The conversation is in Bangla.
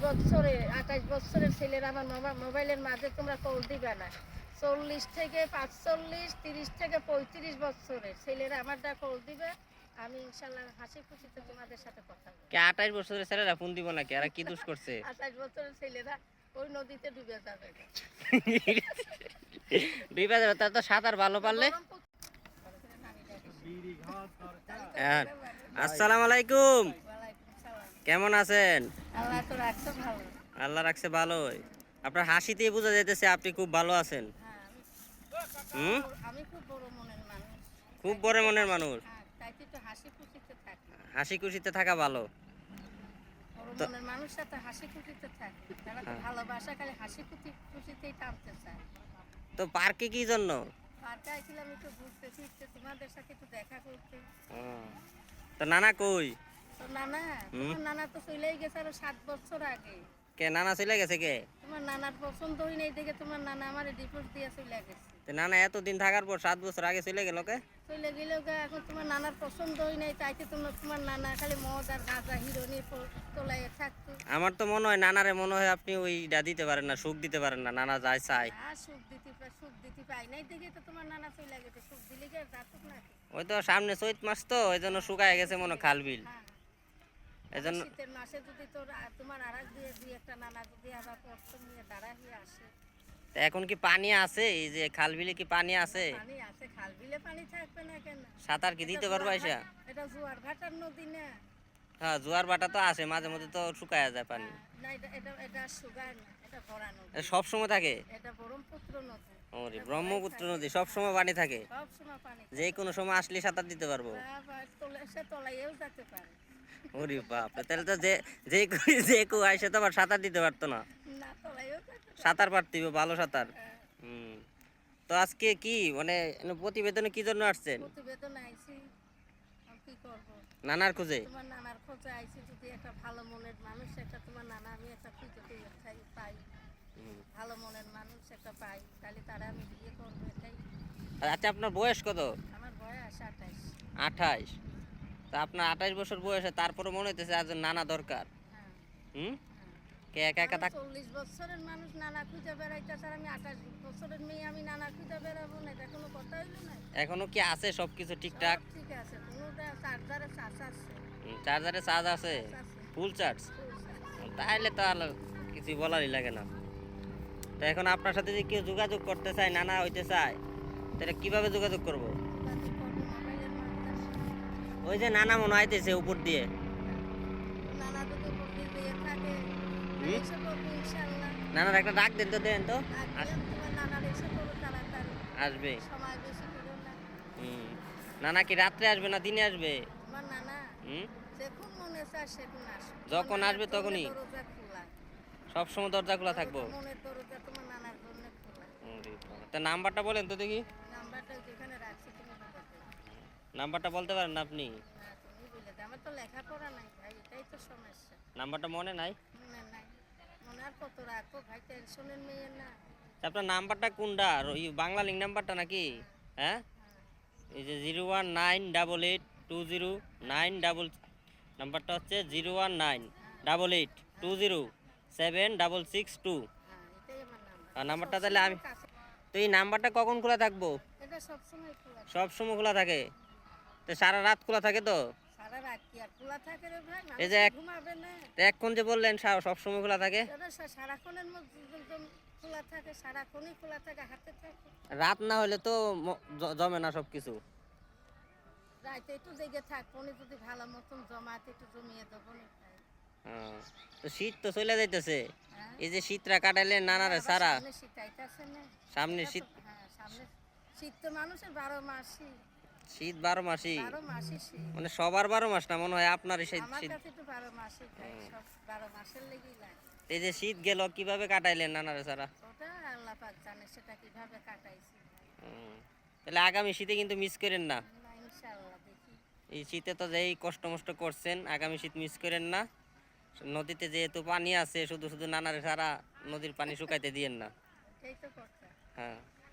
বছরে আঠাশ বছরের ছেলেরা আমার মোবা- মোবাইলের মাঝে তোমরা কল দিবে না। চল্লিশ থেকে পাঁচচল্লিশ তিরিশ থেকে পঁয়ত্রিশ বছরের ছেলেরা আমারটা কল দিবে। আমি ইনশাল্লাহ হাসি খুশিতে তোমাদের সাথে কথা বলব। কে আঠাশ বছরের ছেলেরা ফোন দিব নাকি আর কি দোষ করছে? আঠাশ বছরের ছেলেরা ওই নদীতে ডুবে যাবে। বিপদ হবে তার তো সাঁতার ভালো পারলে। আসসালামু আলাইকুম। কেমন আছেন? আল্লাহ তো রাখছো ভালো। আল্লাহ রাখছে ভালোই। আপনার হাসিতেই বোঝা যাইতেছে আপনি খুব ভালো আছেন। হ্যাঁ হুম? খুব বড় মনের মানুষ। হ্যাঁ হাসি খুশিতে থাকি। ভালো। তো- হ্যাঁ। তো পার্কে কি জন্য? তো নানা কই? নানা? হুম। তোমার নানা তো চলেই গেছে আরও সাত বছর আগে। কে নানা চলে গেছে কে? তোমার নানার পছন্দ হই নাই দেখে তোমার নানা আমার ডিভোর্স দিয়ে চলে গেছে। তো নানা এতদিন থাকার পর সাত বছর আগে চলে গেল কে? চলে গেলেও গা এখন তোমার নানার পছন্দ হই নাই তাইতে তোমার তোমার নানা খালি মদ আর গাঁজা হিরোনি তোলাই থাকতো। আমার তো মনে হয় নানারে মনে হয় আপনি ওইটা দিতে পারেন না সুখ দিতে পারেন না নানা যায় চাই আর সুখ দিতে সুখ দিতে পাই নাই দেখে তো তোমার নানা চলে গেছে সুখ দিলে গিয়ে যাতুক নাকি? ওই তো সামনে চৈত মাস তো ওই জন্য শুকায় গেছে মনে হয় খাল বিল। হ্যাঁ। এই শীতের মাসে যদি তোর তোমার আর এক দুই দুই একটা নানা যদি আবার প্রথম নিয়ে দাঁড়া হয়ে আসে। এখন কি পানি আছে? এই যে খাল বিলে কি পানি আছে? পানি আছে খাল বিলে পানি থাকবে না কেন? সাঁতার কি দিতে পারব আইসা? এটা জোয়ার ভাটার নদী না। হ্যাঁ জোয়ার বাটা তো আসে মাঝে মধ্যে তো শুকায় যায় পানি। না এটা এটা এটা সুগার না এটা ভরা নদী। সব সময় থাকে? এটা ব্রহ্মপুত্র নদী। ওরে ব্রহ্মপুত্র নদী সব সময় পানি থাকে? সব সময় পানি যে কোনো সময় আসলে সাঁতার দিতে পারব? আবার তোলে সে তলাইয়েও যেতে পারে। ওরে বাপ তাহলে তো যে যে কো- যে কেউ আইসে তো আবার সাঁতার দিতে পারতো না। সাঁতার পারতিব ভালো সাঁতার। হ্যাঁ, হুম। তো আজকে কি মানে প্রতিবেদনে কি জন্য আসছেন? প্রতিবেদন আইছি কি করব? নানার খুঁজে? তোমার নানার খোঁজে আইছি যদি একটা ভালো মনের মানুষ একটা তোমার নানা আমি একটা খুঁজে পেয়ে পাই। হুম। ভালো মনের মানুষ একটা পাই তাহলে তারা আমি বিয়ে করব এটাই। আচ্ছা আপনার বয়স কত? আমার বয়স আঠাইশ আঠাইশ তা আপনার আঠাশ বছর বয়সে তারপরে মনে হইতেছে আজ নানা দরকার। হুম? কে একা একা থাক চল্লিশ বছরের মানুষ নানা খুঁজে বেড়াইতেছে আর আমি আঠাশ বছরের মেয়ে আমি নানা খুঁজে বেড়াবো না এটা কোনো কথা হইল না। এখনও কি আছে ঠিকঠাক? ঠিক আছে কোনোটা চার্জারে চার্জ আছে। চার্জারে চার্জ আছে? Full charge. তাহলে তো আর কিছু বলারই লাগে না। তো এখন আপনার সাথে যদি কেউ যোগাযোগ করতে চায় নানা হইতে চায় তাহলে কীভাবে যোগাযোগ করব। ওই যে নানা মনে হইতেছে উপর দিয়ে। নানার একটা ডাক দেন তো দেন তো। আসবে। নানা কি রাত্রে আসবে না দিনে আসবে? যখন আসবে। তখনই? দরজা খোলা। সব সময় দরজা খোলা থাকব। তা নাম্বারটা বলেন তো দেখি। নাম্বারটা রাখছি নাম্বারটা বলতে পারেন না আপনি? আমার তো লেখাপড়া নাই ভাই এটাই তো সমস্যা নাম্বারটা মনে নাই? মনে নাই মনে আর কত রাখো ভাই টেনশনের মেয়ে না আপনার নাম্বারটা কোনটা? ওই বাংলা লিঙ্ক নাম্বারটা নাকি? হ্যাঁ? এই যে zero one nine double eight two zero nine double নাম্বারটা হচ্ছে zero one nine double eight two zero seven double six two. নাম্বারটা তাহলে আমি তো এই নাম্বারটা কখন খোলা থাকব? সবসময় সব সময় খোলা থাকে? তো সারা রাত খোলা থাকে তো? সারা রাত কি আর খোলা থাকে রে এই যে মানুষ এক- ঘুমাবে না। তো এক্ষণ যে বললেন সব সময় খোলা থাকে? রাত না হলে তো জমে না সব কিছু। তো শীত তো চলে যাইতেছে। হ্যাঁ। এই যে শীতটা কাটাইলে নানারে আবার সারা। সামনে শীত হ্যাঁ সামনে শীত তো মানুষের বারো মাসই। শীত বারো মাসই। মানে সবার বারো মাস না মনে হয় আপনার শীত লাগে। এই যে শীত গেল কীভাবে কাটাইলেন নানারে সারা। তাহলে আগামী শীতে কিন্তু মিস করেন না। এই শীতে তো যেই কষ্ট মষ্ট করছেন আগামী শীত মিস করেন না। নদীতে যেহেতু পানি আছে শুধু শুধু নানারে সারা নদীর পানি শুকাইতে দিয়েন না। হ্যাঁ।